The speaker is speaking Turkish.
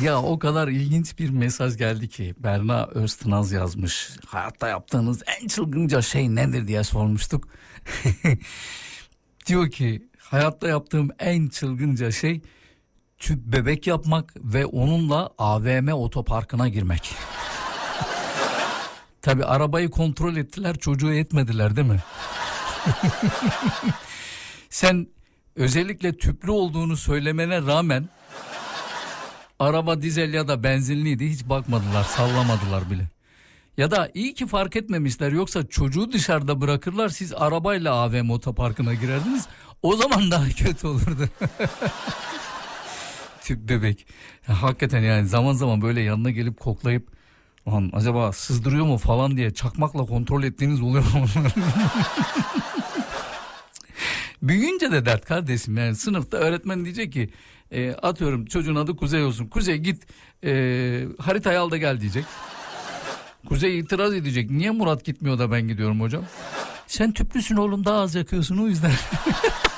Ya o kadar ilginç bir mesaj geldi ki Berna Öztınaz yazmış. Hayatta yaptığınız en çılgınca şey nedir diye sormuştuk. Diyor ki hayatta yaptığım en çılgınca şey tüp bebek yapmak ve onunla AVM otoparkına girmek. Tabi arabayı kontrol ettiler çocuğu etmediler değil mi? Sen özellikle tüplü olduğunu söylemene rağmen araba dizel ya da benzinliydi hiç bakmadılar sallamadılar bile. Ya da iyi ki fark etmemişler yoksa çocuğu dışarıda bırakırlar siz arabayla AVM otoparkına girerdiniz. O zaman daha kötü olurdu. Tüp bebek. Ya hakikaten yani zaman zaman böyle yanına gelip koklayıp Lan acaba sızdırıyor mu falan diye çakmakla kontrol ettiğiniz oluyor mu? Büyüyünce de dert kardeşim yani sınıfta öğretmen diyecek ki e, atıyorum çocuğun adı Kuzey olsun. Kuzey git e, haritayı al da gel diyecek. Kuzey itiraz edecek. Niye Murat gitmiyor da ben gidiyorum hocam? Sen tüplüsün oğlum daha az yakıyorsun o yüzden.